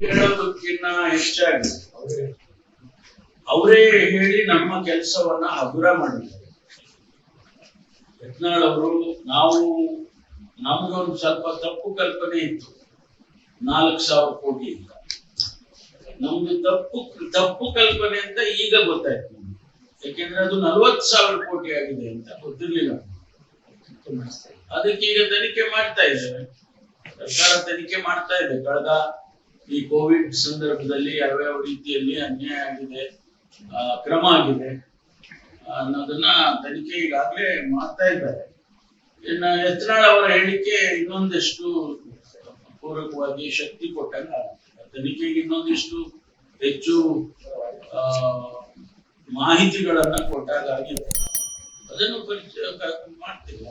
ಹೇಳೋದಕ್ಕಿಂತ ಹೆಚ್ಚಾಗಿ ಅವರೇ ಹೇಳಿ ನಮ್ಮ ಕೆಲಸವನ್ನ ಹಗುರ ಮಾಡಿದ್ದಾರೆ. ಯತ್ನಾಳ್ ಅವರು, ನಾವು ನಮಗೊಂದು ಸ್ವಲ್ಪ ತಪ್ಪು ಕಲ್ಪನೆ ಇತ್ತು. ನಾಲ್ಕು ಸಾವಿರ ಕೋಟಿ ಅಂತ. ನಮ್ದು ತಪ್ಪು ತಪ್ಪು ಕಲ್ಪನೆ ಅಂತ ಈಗ ಗೊತ್ತಾಯ್ತು. ಯಾಕೆಂದ್ರೆ ಅದು ನಲ್ವತ್ತು ಸಾವಿರ ಕೋಟಿ ಆಗಿದೆ ಅಂತ ಗೊತ್ತಿರ್ಲಿಲ್ಲ. ಅದಕ್ಕೆ ಈಗ ತನಿಖೆ ಮಾಡ್ತಾ ಇದ್ದಾರೆ. ಸರ್ಕಾರ ತನಿಖೆ ಮಾಡ್ತಾ ಇದೆ. ಕಳೆದ ಈ ಕೋವಿಡ್ ಸಂದರ್ಭದಲ್ಲಿ ಯಾವ್ಯಾವ ರೀತಿಯಲ್ಲಿ ಅನ್ಯಾಯ ಆಗಿದೆ ಕ್ರಮ ಆಗಿದೆ ಅನ್ನೋದನ್ನ ತನಿಖೆ ಈಗಾಗಲೇ ಮಾಡ್ತಾ ಇದ್ದಾರೆ. ಇನ್ನ ಯತ್ನಾಳ್ ಅವರ ಹೇಳಿಕೆ ಇನ್ನೊಂದಷ್ಟು ಪೂರಕವಾಗಿ ಶಕ್ತಿ ಕೊಟ್ಟಂಗ ತನಿಖೆಗೆ ಇನ್ನೊಂದಿಷ್ಟು ಹೆಚ್ಚು ಮಾಹಿತಿಗಳನ್ನ ಕೊಟ್ಟಾಗ ಆಗಿದೆ. ಅದನ್ನು ಪರಿಚಯ ಮಾಡ್ತೀವಿ